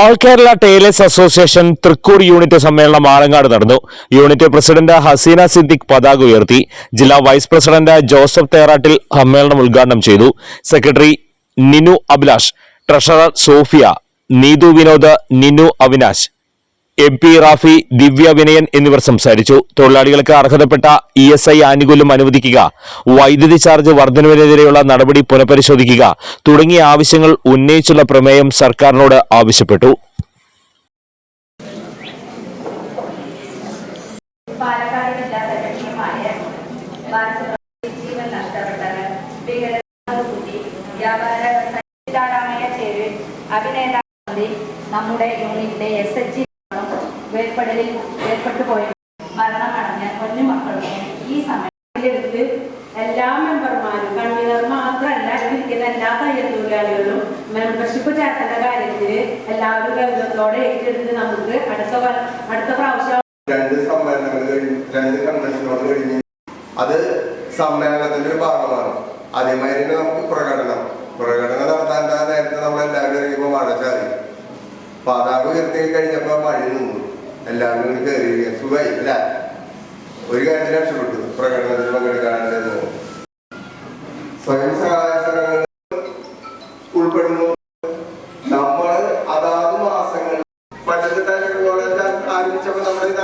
All Kerala tailors association Thrikkur unit സമ്മേളനം ആലങ്ങാട് നടന്നു. Unit president Hasina Siddique പതാക ഉയർത്തി. ജില്ലാ വൈസ് പ്രസിഡന്റ് ജോസഫ് തേറാട്ടിൽ സമ്മേളനം ഉദ്ഘാടനം ചെയ്തു. Secretary Ninu Abhilash treasurer Sophia Neethu Vinod Ninu Avinash. M P Rafi Divya Vinayan എന്നിവർ സംസാരിച്ചു. തൊഴിലാളികൾക്ക് അർഹതപ്പെട്ട ഇ എസ് ഐ ആനുകൂല്യം അനുവദിക്കുക വൈദ്യുതി ചാർജ് വർധനവിനെതിരെയുള്ള നടപടി പുനഃപരിശോധിക്കുക തുടങ്ങിയ ആവശ്യങ്ങൾ ഉന്നയിച്ചുള്ള പ്രമേയം സർക്കാരിനോട് ആവശ്യപ്പെട്ടു. അഭിനേതാവ് നമ്മുടെ യൂണിറ്റിലെ എസ് എച്ച് ജി വേർപ്പെടലിൽ ഏർപ്പെട്ടു പോയ മരണമടഞ്ഞ കുഞ്ഞു മക്കളും ഈ സമയത്തിലെടുത്ത് എല്ലാ മെമ്പർമാരും കൺവീനർ മാത്രമല്ല ഇരിക്കുന്ന എല്ലാ തയ്യൽ മെമ്പർഷിപ്പ് ചേർക്കേണ്ട കാര്യത്തിൽ എല്ലാവരും ഗൗരവത്തോടെ ഏറ്റെടുത്ത് നമുക്ക് അടുത്ത അടുത്ത പ്രാവശ്യം രണ്ട് സമ്മേളനങ്ങൾ രണ്ട് കഴിഞ്ഞ്. അത് സമ്മേളനത്തിന്റെ ഒരു ഭാഗമാണ്. അതേമാതിരി തന്നെ നമുക്ക് പ്രകടനം. പ്രകടനം നടത്താൻ നേരത്തെ നമ്മൾ എല്ലാവരും ഇറങ്ങിയപ്പോൾ മഴ ചാറി. പതാക ഉയർത്തി കഴിഞ്ഞപ്പോ മഴ എല്ലാവരും കയറി സുഖമായി അല്ല? ഒരു കാര്യത്തിൽ രക്ഷപ്പെട്ടു. പ്രകടനത്തിൽ പങ്കെടുക്കാനുണ്ടെന്ന് സ്വയം സഹായ സംഘങ്ങൾ ഉൾപ്പെടുന്നു. നമ്മൾ അതാത് മാസങ്ങൾ പണ്ടത്തെ ആരംഭിച്ചപ്പോൾ നമ്മൾ ഇത്